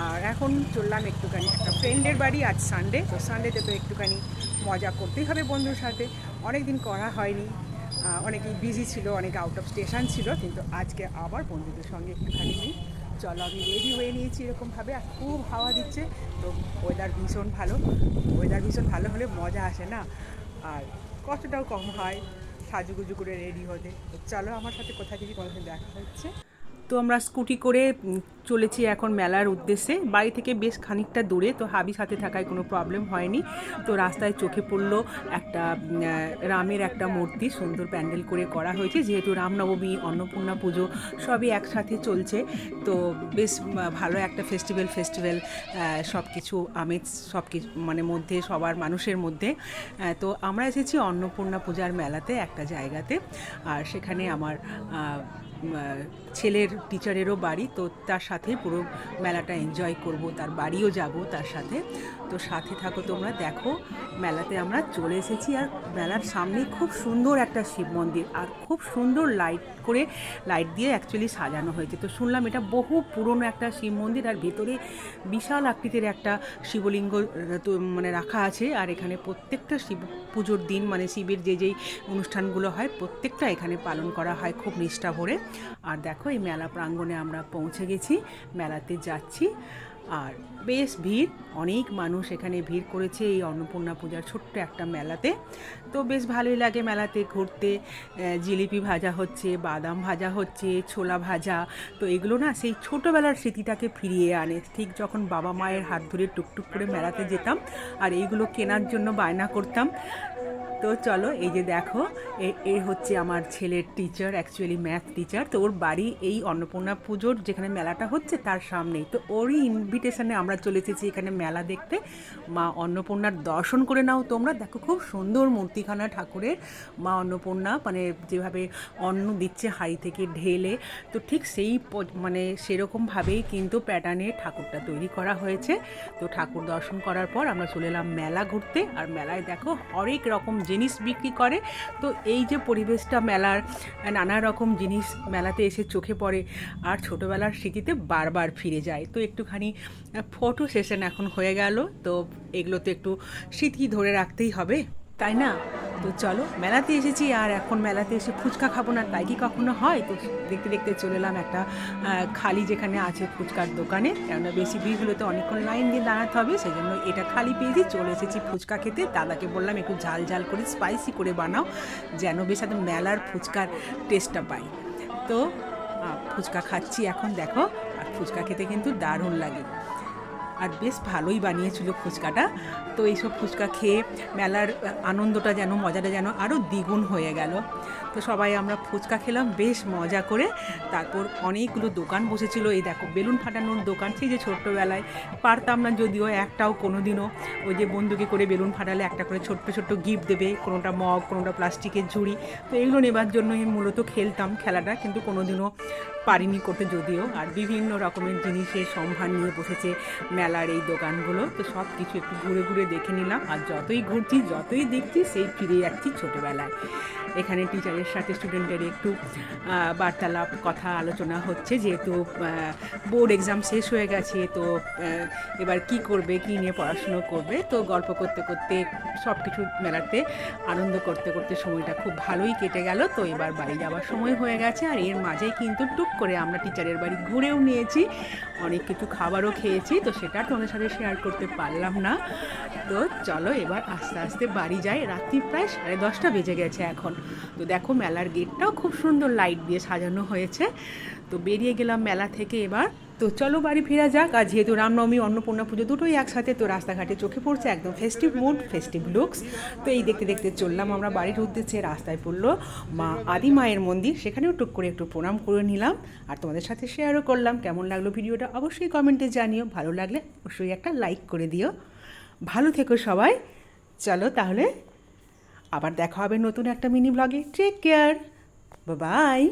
আর এখন চললাম একটুখানি একটা ফ্রেন্ডের বাড়ি আজ সানডে তো সানডেতে তো একটুখানি মজা করতেই হবে বন্ধুর সাথে। অনেক দিন করা হয়নি। অনেকেই বিজি ছিল, অনেকে আউট অফ স্টেশন ছিল, কিন্তু আজকে আবার বন্ধুদের সঙ্গে একটুখানি নিই। চলো, আমি রেডি হয়ে নিয়েছি এরকমভাবে, আর খুব হাওয়া দিচ্ছে। তো ওয়েদার ভীষণ ভালো। ওয়েদার ভীষণ ভালো হলে মজা আসে না? আর কষ্টটাও কম হয়, সাজুগুজু করে রেডি হতে। তো চলো, আমার সাথে কোথায় থেকে কোনো দেখা হচ্ছে? তো আমরা স্কুটি করে চলেছি এখন মেলার উদ্দেশ্যে। বাড়ি থেকে বেশ খানিকটা দূরে, তো হাবি সাথে থাকায় কোনো প্রবলেম হয়নি। তো রাস্তায় চোখে পড়ল একটা রামের একটা মূর্তি, সুন্দর প্যান্ডেল করে করা হয়েছে। যেহেতু রামনবমী, অন্নপূর্ণা পুজো, সবই একসাথে চলছে। তো বেশ ভালো একটা ফেস্টিভ্যাল ফেস্টিভ্যাল সব কিছু আমেজ সব কিছু মানে মধ্যে, সবার মানুষের মধ্যে। তো আমরা এসেছি অন্নপূর্ণা পূজার মেলাতে, একটা জায়গাতে। আর সেখানে আমার ছেলের টিচারেরও বাড়ি, তো তার সাথে পুরো মেলাটা এনজয় করব, তার বাড়িও যাব তার সাথে। তো সাথে থাকো তোমরা, দেখো মেলাতে আমরা চলে এসেছি আর মেলার সামনে খুব সুন্দর একটা শিব মন্দির আর খুব সুন্দর লাইট করে লাইট দিয়ে অ্যাকচুয়ালি সাজানো হয়েছে। তো শুনলাম এটা বহু পুরনো একটা শিব মন্দির আর ভেতরে বিশাল আকৃতির একটা শিবলিঙ্গ মানে রাখা আছে আর এখানে প্রত্যেকটা শিব পুজোর দিন মানে শিবের যে যেই অনুষ্ঠানগুলো হয়, প্রত্যেকটা এখানে পালন করা হয় খুব নিষ্ঠা ভরে। আর দেখো, এই মেলা প্রাঙ্গণে আমরা পৌঁছে গেছি, মেলাতে যাচ্ছি। আর বেশ ভিড়, অনেক মানুষ এখানে ভিড় করেছে এই অন্নপূর্ণা পূজার ছোট্ট একটা মেলাতে। তো বেশ ভালোই লাগে মেলাতে ঘুরতে। জিলিপি ভাজা হচ্ছে, বাদাম ভাজা হচ্ছে, ছোলা ভাজা। তো এগুলো না সেই ছোটোবেলার স্মৃতিটাকে ফিরিয়ে আনে। ঠিক যখন বাবা মায়ের হাত ধরে টুকটুক করে মেলাতে যেতাম, আর এইগুলো কেনার জন্য বায়না করতাম। তো চলো, এই যে দেখো, এ- হচ্ছে আমার ছেলের টিচার অ্যাকচুয়ালি ম্যাথ টিচার তো ওর বাড়ি এই অন্নপূর্ণা পুজোর যেখানে মেলাটা হচ্ছে তার সামনেই। তো ওরই ইনভিটেশনে আমরা চলে এসেছি এখানে মেলা দেখতে। মা অন্নপূর্ণার দর্শন করে নাও তোমরা। দেখো, খুব সুন্দর মূর্তিখানা ঠাকুরের মা অন্নপূর্ণা মানে যেভাবে অন্ন দিচ্ছে হাড়ি থেকে ঢেলে, তো ঠিক সেই মানে সেরকমভাবেই কিন্তু প্যাটার্নে ঠাকুরটা তৈরি করা হয়েছে। তো ঠাকুর দর্শন করার পর আমরা চলে এলাম মেলা ঘুরতে। আর মেলায় দেখো, হরেক রকম জিনিস বিক্রি করে। তো এই যে পরিবেশটা মেলার, নানা রকম জিনিস মেলাতে এসে চোখে পড়ে আর ছোটোবেলার স্মৃতিতে বারবার ফিরে যায়। তো একটুখানি ফটো সেশন এখন হয়ে গেল, তো এগুলো তো একটু স্মৃতি ধরে রাখতেই হবে, তাই না? তো চলো, মেলাতে এসেছি আর এখন মেলাতে এসে ফুচকা খাব না, তাই কি কখনো হয়? তো দেখতে দেখতে চলে এলাম একটা খালি যেখানে আছে ফুচকার দোকানে। কেননা বেশি ভিড় হলে তো অনেকক্ষণ লাইন দিয়ে দাঁড়াতে হবে সেই জন্য এটা খালি পেয়েছি, চলে এসেছি ফুচকা খেতে। দাদাকে বললাম, একটু ঝাল ঝাল করে স্পাইসি করে বানাও, যেন বেশ একদম মেলার ফুচকার টেস্টটা পাই। তো ফুচকা খাচ্ছি এখন, দেখো। আর ফুচকা খেতে কিন্তু দারুণ লাগে। আর বেশ ভালোই বানিয়েছিল ফুচকাটা। তো এইসব ফুচকা খেয়ে মেলার আনন্দটা যেন, মজাটা যেন আরও দ্বিগুণ হয়ে গেল। তো সবাই আমরা ফুচকা খেলাম, বেশ মজা করে। তারপর অনেকগুলো দোকান বসেছিল। এই দেখো, বেলুন ফাটানোর দোকান, সেই যে ছোট্টবেলায় পারতাম না যদিও, একটাও কোনো দিনও ওই যে বন্ধুকে করে বেলুন ফাটালে একটা করে ছোট্ট ছোট্ট গিফট দেবে, কোনোটা মগ, কোনোটা প্লাস্টিকের ঝুড়ি। তো এগুলো নেবার জন্যই মূলত খেলতাম খেলাটা, কিন্তু কোনোদিনও পারিনি করতে যদিও। আর বিভিন্ন রকমের জিনিসের সম্ভার নিয়ে বসেছে মেলার এই দোকানগুলো, তো সব কিছু একটু ঘুরে ঘুরে দেখে নিলাম। আর যতই ঘুরছি, যতই দেখছি, সেই ফিরে যাচ্ছি ছোটোবেলায়। এখানে টিচারের সাথে স্টুডেন্টের একটু বার্তালাপ, কথা, আলোচনা হচ্ছে যেহেতু বোর্ড এক্সাম শেষ হয়ে গেছে, তো এবার কি করবে, কি নিয়ে পড়াশুনো করবে, তো গল্প করতে করতে সব কিছু মেলাতে আনন্দ করতে করতে সময়টা খুব ভালোই কেটে গেল। তো এবার বাড়ি যাওয়ার সময় হয়ে গেছে, আর এর মাঝেই কিন্তু টুক করে আমরা টিচারের বাড়ি ঘুরেও নিয়েছি। অনেক কিছু খাবারও খেয়েছি, তো সেটা আর তোমাদের সাথে শেয়ার করতে পারলাম না। তো চলো এবার আস্তে আস্তে বাড়ি যাই। রাত্রি প্রায় সাড়ে দশটা বেজে গেছে এখন। তো দেখো মেলার গেটটাও খুব সুন্দর লাইট দিয়ে সাজানো হয়েছে। তো বেরিয়ে গেলাম মেলা থেকে এবার। তো চলো বাড়ি ফেরা যাক। আর যেহেতু রামনবমী, অন্নপূর্ণা পুজো দুটোই একসাথে, তো রাস্তাঘাটে চোখে পড়ছে একদম ফেস্টিভ মুড ফেস্টিভ লুকস তো এই দেখতে দেখতে চললাম আমরা বাড়ির উদ্দেশ্যে, রাস্তায় পড়ল মা আদি মায়ের মন্দির। সেখানেও টুক করে একটু প্রণাম করে নিলাম। আর তোমাদের সাথে শেয়ারও করলাম। কেমন লাগল ভিডিওটা অবশ্যই কমেন্টে জানিও। ভালো লাগলে অবশ্যই একটা লাইক করে দিও। ভালো থেকো সবাই। চলো তাহলে আবার দেখা হবে নতুন একটা মিনি ব্লগে টেক কেয়ার বাই